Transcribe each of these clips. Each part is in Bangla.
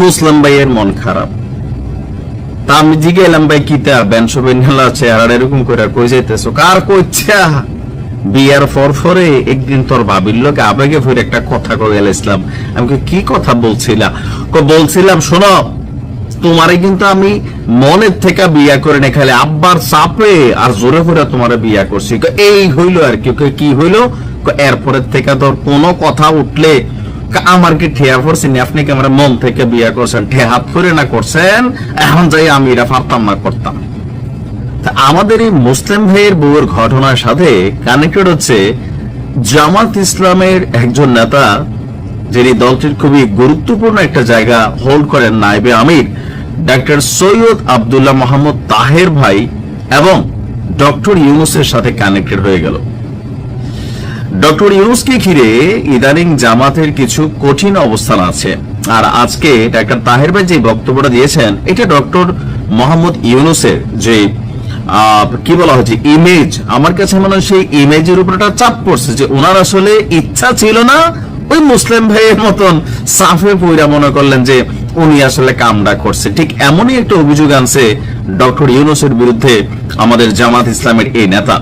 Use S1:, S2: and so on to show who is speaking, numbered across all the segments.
S1: মুসলিম ভাইয়ের মন খারাপ। তা আমি জিগে এলাম ভাই কিতা বেনহেলা চেহারা এরকম করে কই যাইতেছো? কার কইছা বিয়ার একদিন তোর ভাবির লোক আবেগে ফিরে একটা কথা কয়ে গেলাম আমি কই, কি কথা বলছিলা? কই, বলছিলাম শোনো তোমারে কিন্তু আমি মনের থেকে বিয়া করে না খালি আব্বার চাপে আর জোরে ফিরে তোমারে বিয়া করছি। এই হইল আর কি। কি হইল? এরপরের থেকে তোর কোনো কথা উঠলে আমার কি ঠেয়া পড়ছেন আপনি কি আমার মন থেকে বিয়া করছেন? না করছেন? এখন যাই আমি এটা পারতাম না, করতাম। আমাদের এই মুসলিম ভাইয়ের বউয়ের ঘটনার সাথে কানেক্টেড হচ্ছে জামাত ইসলামের একজন নেতা, যিনি দলটির খুবই গুরুত্বপূর্ণ একটা জায়গা হোল্ড করেন নাইবে আমির ডক্টর সৈয়দ আব্দুল্লাহ মোহাম্মদ তাহের ভাই এবং ডক্টর ইউনুসের সাথে কানেক্টেড হয়ে গেল। ডক্টর ইউনুসকে ঘিরে ইদানিং জামাতের কিছু কঠিন অবস্থান আছে। আর আজকে ডাক্তার তাহের ভাই যে বক্তব্যটা দিয়েছেন, এটা ডক্টর মোহাম্মদ ইউনুসের যে কি বলা হচ্ছে ইমেজ আমার কাছে মনে হয় সেই ইমেজের উপর একটা চাপ পড়ছে যে ওনার আসলে ইচ্ছা ছিল না ওই মুসলিম ভাইয়ের মতন সাফে পইরা মনে করলেন যে উনি আসলে কামটা করছে। ঠিক এমনই একটা অভিযোগ আনছে ডক্টর ইউনুসের বিরুদ্ধে আমাদের জামাত ইসলামের এই নেতা।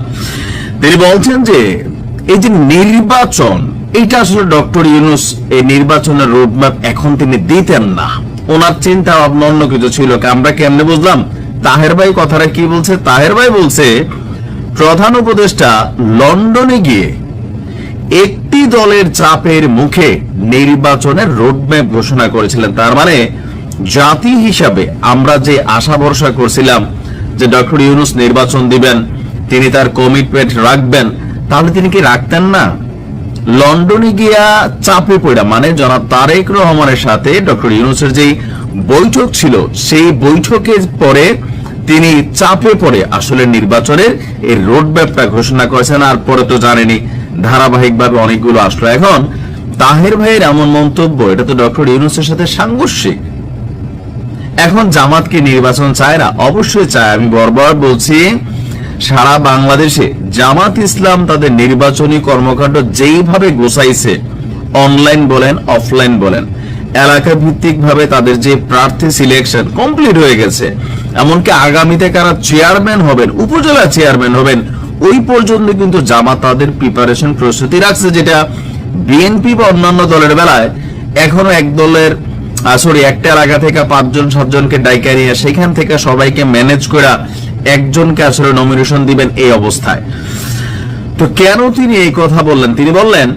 S1: তিনি বলছেন যে এই যে নির্বাচন, এটা আসলে ডক্টর ইউনুস এই নির্বাচনের রোডম্যাপ এখন তিনি দিতেন না। ওনার চিন্তা ভাবনা অন্য কিছু ছিল। আমরা কেমনে বুঝলাম? তাহের ভাই কথাটা কি বলছে? তাহের ভাই বলছে, প্রধান উপদেষ্টা লন্ডনে গিয়ে একটি দলের চাপের মুখে নির্বাচনের রোডম্যাপ ঘোষণা করেছিলেন। তার মানে জাতি হিসাবে আমরা যে আশা ভরসা করছিলাম যে ডক্টর ইউনুস নির্বাচন দিবেন, তিনি তার কমিটমেন্ট রাখবেন তাহলে তিনি কি রাখতেন না? লন্ডনে গিয়া চাপে পড়া মানে জনাব তারেক রহমানের সাথে ডক্টর ইউনুসের যেই বৈঠক ছিল, সেই বৈঠকের পরে তিনি চাপে পড়ে আসলে নির্বাচনের এই রোডম্যাপটা ঘোষণা করেছেন, আর পরে তো জানেনি ধারাবাহিকভাবে অনেকগুলো আসলো। এখন তাহের ভাইয়ের এমন মন্তব্য, এটা তো ডক্টর ইউনুসের সাথে সাংঘর্ষিক। এখন জামাতকে নির্বাচন চায় না, অবশ্যই চায়, আমি বরবার বলছি সারা বাংলাদেশে জামাত ইসলাম তাদের নির্বাচনী কর্মকাণ্ড যেইভাবে গোছাইছে অনলাইন বলেন অফলাইন বলেন এলাকা ভিত্তিক ভাবে তাদের যে প্রার্থী সিলেকশন কমপ্লিট হয়ে গেছে। এমনকি আগামীতে কারা চেয়ারম্যান হবেন, উপজেলা চেয়ারম্যান হবেন, ওই পর্যন্ত কিন্তু জামাত তাদের প্রিপারেশন প্রস্তুতি রাখছে যেটা বিএনপি বা অন্যান্য দলের বেলায় এখনও এক দলের সরি একটা এলাকা থেকে পাঁচজন, সাতজনকে ডাইকা নিয়ে সেখান থেকে সবাইকে ম্যানেজ করে একজনকে আসলে নমিনেশন দিবেন এই অবস্থায়। তো কেন তিনি এই কথা বললেন? তিনি বললেন,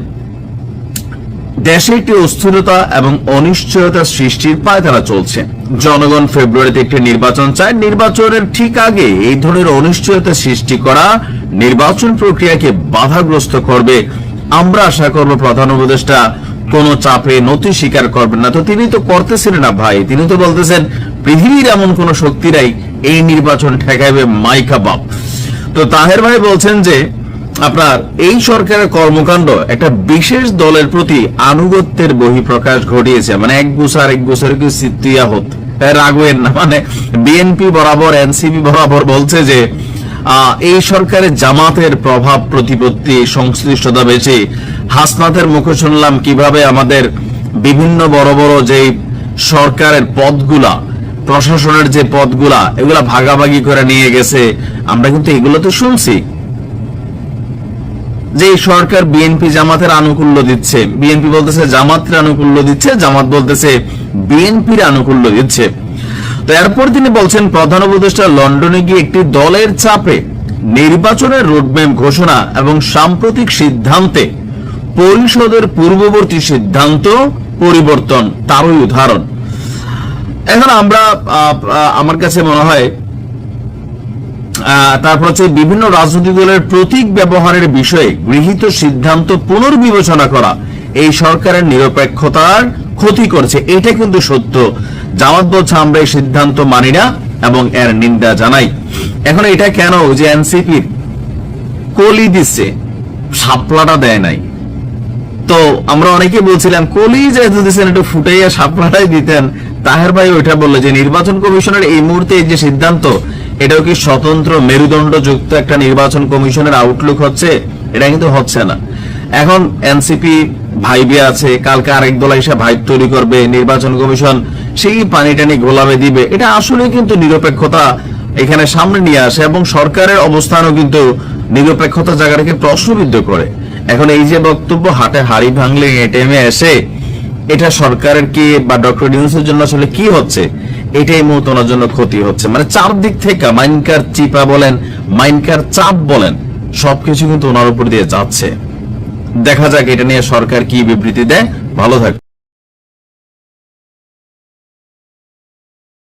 S1: দেশে একটি অস্থিরতা এবং অনিশ্চয়তা সৃষ্টির পায় তারা চলছে। জনগণ ফেব্রুয়ারিতে একটি নির্বাচন চায়। নির্বাচনের ঠিক আগে এই ধরনের অনিশ্চয়তা সৃষ্টি করা নির্বাচন প্রক্রিয়াকে বাধাগ্রস্ত করবে। আমরা আশা করব প্রধান উপদেষ্টা কোন চাপে নথি স্বীকার করবেন না। তো তিনি তো করতেছিলেন না ভাই। তিনি তো বলতেছেন, পৃথিবীর এমন কোন শক্তি নাই এই নির্বাচন ঠেকাইবে মাইকা বাপ। তো তাহের ভাই বলছেন যে, আপনার এই সরকারের কর্মকাণ্ড একটা বিশেষ দলের প্রতি আনুগত্যের বহিঃপ্রকাশ ঘটিয়েছে। মানে এক গুছার এক গুছার কি সিদ্ধিয়া হত? রাগবেন না মানে বিএনপি বরাবর, এনসিপি বরাবর বলছে যে এই সরকারের জামাতের প্রভাব প্রতিপত্তি, সংশ্লিষ্টতা বেশি। হাসনাতের মুখে শুনলাম কীভাবে আমাদের বিভিন্ন বড় বড় যে সরকারের পদগুলা প্রশাসনের যে পদগুলা, এগুলা ভাগাভাগি করে নিয়ে গেছে, আমরা কিন্তু এগুলো তো শুনছি। যে সরকার বিএনপি জামাতের আনুকূল্য দিচ্ছে, বিএনপি বলতেছে জামাতের আনুকূল্য দিচ্ছে, জামাত বলতেছে বিএনপির আনুকূল্য দিচ্ছে। তো এরপর তিনি বলছেন, প্রধান উপদেষ্টা লন্ডনে গিয়ে একটি দলের চাপে নির্বাচনের রোডম্যাপ ঘোষণা এবং সাম্প্রতিক সিদ্ধান্তে পরিষদের পূর্ববর্তী সিদ্ধান্ত পরিবর্তন, তারই উদাহরণ। এখন আমরা আমার কাছে মনে হয় তারপর হচ্ছে বিভিন্ন রাজনৈতিক দলের প্রতীক ব্যবহারের বিষয়ে গৃহীত সিদ্ধান্ত পুনর্বিবেচনা করা, এই সরকারের নিরপেক্ষতার ক্ষতি করছে। এটা কিন্তু সত্য। জামাত বলছে আমরা এই সিদ্ধান্ত মানি না এবং এর নিন্দা জানাই। এখন এটা কেন যে এনসিপির কলি দিচ্ছে সাপলাটা দেয় নাই? তো আমরা অনেকে বলছিলাম, কলি যেহেতু দিচ্ছেন, একটু ফুটাইয়া সাপলাটাই দিতেন। তাহের ভাই ওইটা বলল যে, নির্বাচন কমিশনের এই মুহূর্তে এই যে সিদ্ধান্ত, এটাও কি স্বতন্ত্র মেরুদণ্ড যুক্ত একটা নির্বাচন কমিশনের আউটলুক হচ্ছে? এটা কিন্তু হচ্ছে না। এখন এনসিপি ভাইবে আছে, কালকে আরেক দল এসে ভাইব তৈরি করবে, নির্বাচন কমিশন সেই পানি টানি গোলাবে দিবে। এটা আসলে কিন্তু নিরপেক্ষতা এখানে সামনে নিয়ে আসে এবং সরকারের অবস্থানও কিন্তু নিরপেক্ষতা জায়গাটাকে প্রশ্নবিদ্ধ করে। এখন এই যে বক্তব্য হাটে হাড়ি ভাঙলে এটিএমে এসে এটা সরকারের কি বা ডক্টর ইউনুসের জন্য আসলে কি হচ্ছে? এটাই মূলত ওনার জন্য ক্ষতি হচ্ছে। মানে চারদিক থেকে মাইনকার চিপা বলেন, মাইনকার চাপ বলেন, সবকিছু কিন্তু ওনার উপর দিয়ে যাচ্ছে। দেখা যাক এটা নিয়ে সরকার কি বিবৃতি দেয়। ভালো থাকবে